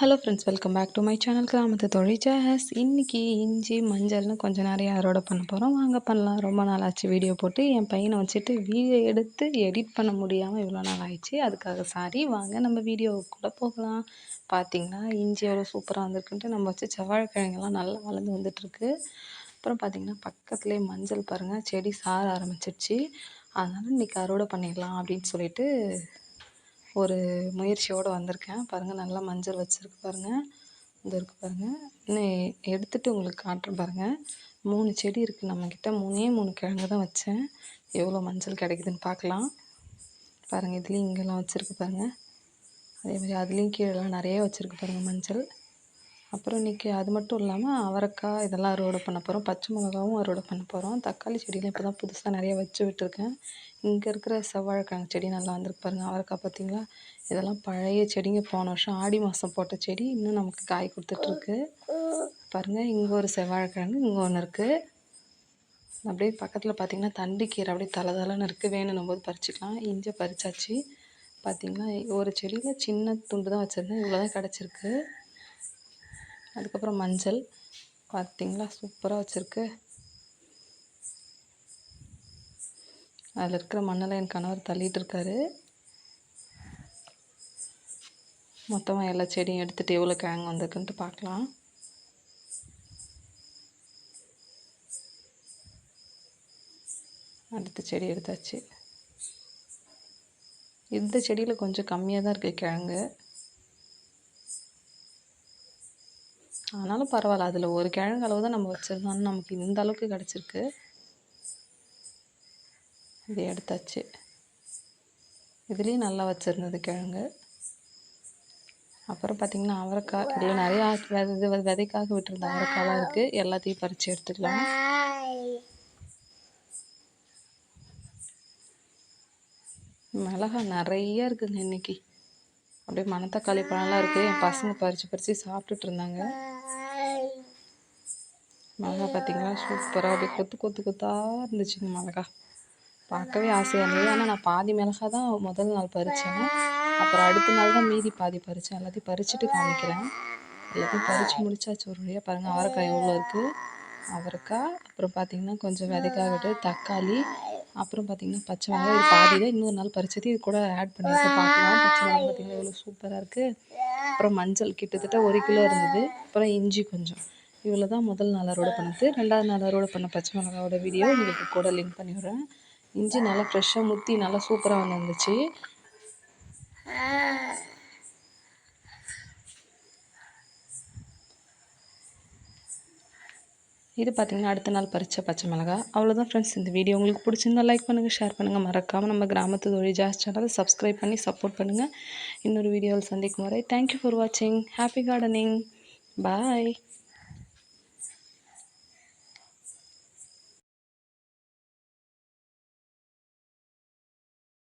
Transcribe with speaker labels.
Speaker 1: Hello friends welcome back to my channel கிராமத்து தொழிற்சாஸ் இன்றைக்கி இஞ்சி மஞ்சள்னு கொஞ்சம் நிறைய அறுவடை பண்ண போகிறோம் வாங்க பண்ணலாம். ரொம்ப நாள் ஆச்சு வீடியோ போட்டு. என் பையனை வச்சுட்டு வீடியோ எடுத்து எடிட் பண்ண முடியாமல் இவ்வளோ நாள் ஆயிடுச்சு. அதுக்காக சாரி வாங்க நம்ம வீடியோவுக்குள்ளே போகலாம். பார்த்தீங்கன்னா இஞ்சி எவ்வளோ சூப்பராக வந்திருக்குன்ட்டு நம்ம வச்சு செவ்வாழக்கிழங்கெல்லாம் நல்லா வளர்ந்து வந்துட்டுருக்கு. அப்புறம் பார்த்திங்கன்னா பக்கத்துலேயே மஞ்சள் பாருங்கள் செடி சார ஆரம்பிச்சிடுச்சு அதனால் இன்றைக்கி அறுவடை பண்ணிடலாம் அப்படின்னு சொல்லிட்டு ஒரு முயற்சியோடு வந்திருக்கேன். பாருங்கள் நல்லா மஞ்சள் வச்சுருக்கு பாருங்கள் இந்த இருக்குது பாருங்கள் இன்னும் எடுத்துகிட்டு உங்களுக்கு காட்டுறேன் பாருங்கள் மூணு செடி இருக்குது நம்மக்கிட்ட மூணே மூணு கிழங்கு தான் வச்சேன். எவ்வளோ மஞ்சள் கிடைக்குதுன்னு பார்க்கலாம். பாருங்கள் இதுலேயும் இங்கெல்லாம் வச்சுருக்கு பாருங்கள் அதே மாதிரி அதுலேயும் கீழெலாம் நிறைய வச்சுருக்கு பாருங்கள் மஞ்சள். அப்புறம் இன்றைக்கி அது மட்டும் இல்லாமல் அவரைக்காய் இதெல்லாம் அறுவடை பண்ண போகிறோம் பச்சை மிளகாவும் அறுவடை பண்ண போகிறோம் தக்காளி செடியெலாம் இப்போ தான் புதுசாக நிறையா வச்சு விட்டுருக்கேன். இங்கே இருக்கிற செவ்வாழைக்கிழங்கு செடி நல்லா வந்திருக்கு பாருங்கள் அவரைக்காய் பார்த்திங்களா? இதெல்லாம் பழைய செடிங்க. போன வருஷம் ஆடி மாதம் போட்ட செடி. இன்னும் நமக்கு காய் கொடுத்துட்ருக்கு. பாருங்கள் இங்கே ஒரு செவ்வாழைக்கிழங்கு இங்கே ஒன்று இருக்குது அப்படியே பக்கத்தில் பார்த்திங்கன்னா தண்டு கீரை அப்படியே தலை தலைன்னு இருக்குது வேணும் போது பறிச்சிக்கலாம். இஞ்சி பறிச்சாச்சு. பார்த்திங்கன்னா ஒரு செடியில் சின்ன துண்டு தான் வச்சுருந்தேன். இவ்வளோ தான் கிடச்சிருக்கு. அதுக்கப்புறம் மஞ்சள். பார்த்திங்களா சூப்பராக வச்சுருக்கு. அதில் இருக்கிற மண்ணெல்லாம் என் கணவர் தள்ளிட்டு இருக்காரு. மொத்தமாக எல்லா செடியும் எடுத்துகிட்டு எவ்வளோ கிழங்கு வந்திருக்குன்ட்டு பார்க்கலாம் அடுத்த செடி எடுத்தாச்சு. இந்த செடியில் கொஞ்சம் கம்மியாக தான் இருக்குது கிழங்கு. ஆனாலும் பரவாயில்ல. அதில் ஒரு கிழங்கு அளவு தான் நம்ம வச்சுருந்தோம். நமக்கு இந்த அளவுக்கு கிடச்சிருக்கு. இது எடுத்தாச்சு. இதுலேயும் நல்லா வச்சுருந்தது கிழங்கு. அப்புறம் பார்த்திங்கன்னா அவரைக்காய். இதில் நிறையா விதை விதைக்காக விட்டுருந்த அவரைக்காய்லாம் இருக்குது எல்லாத்தையும் பறித்து எடுத்துக்கலாம். மிளகா நிறைய இருக்குங்க இன்றைக்கி அப்படியே மணத்தக்காளி பழம்லாம் இருக்குது என் பசங்க பறித்து பறித்து சாப்பிட்டுட்டு இருந்தாங்க. மிளகா பார்த்திங்கன்னா சூப்பராக அப்படியே கொத்து கொத்து கொத்தாக இருந்துச்சுங்க மிளகா. பார்க்கவே ஆசையாக இருந்தது. ஆனால் நான் பாதி மிளகா தான் முதல் நாள் பறித்தேன் அப்புறம் அடுத்த நாள் தான் மீதி பாதி பறித்தேன் எல்லாத்தையும் பறிச்சுட்டு காமிக்கிறேன். எல்லாத்தையும் பறித்து முடிச்சாச்சு. ஒரு வழியாக பாருங்கள் அவரைக்காய் எவ்வளோ இருக்குது அவரைக்காய் அப்புறம் பார்த்திங்கன்னா கொஞ்சம் விதைக்காக விட்டு தக்காளி அப்புறம் பார்த்திங்கன்னா பச்சை மிளகா இது பாதி தான் இன்னொரு நாள் பறிச்சது. இது கூட ஆட் பண்ணியிருக்கேன் பார்க்கலாம். பச்சை மிளகா பார்த்திங்கன்னா எவ்வளோ சூப்பராக இருக்குது அப்புறம் மஞ்சள் கிட்டத்தட்ட ஒரு கிலோ இருந்தது. அப்புறம் இஞ்சி கொஞ்சம். இவ்வளோ தான் முதல் நாள் அறுவடை பண்ணது. ரெண்டாவது நாள் அறுவடை பண்ண பச்சை மிளகாவோட வீடியோ உங்களுக்கு கூட லிங்க் பண்ணிவிடுறேன் இஞ்சி நல்லா ஃப்ரெஷ்ஷாக முத்தி நல்லா சூப்பராக வந்துருந்துச்சு. இது பார்த்திங்கன்னா அடுத்த நாள் பறித்த பச்சை மிளகா. அவ்வளோதான் ஃப்ரெண்ட்ஸ் இந்த வீடியோ உங்களுக்கு பிடிச்சிருந்தா லைக் பண்ணுங்கள் ஷேர் பண்ணுங்கள் மறக்காமல் நம்ம கிராமத்து தொழில் ஜாஸ் சேனலை சப்ஸ்கிரைப் பண்ணி சப்போர்ட் பண்ணுங்கள் இன்னொரு வீடியோவில் சந்திக்கும் வரை தேங்க்யூ ஃபார் வாட்சிங் ஹாப்பி கார்டனிங் பாய்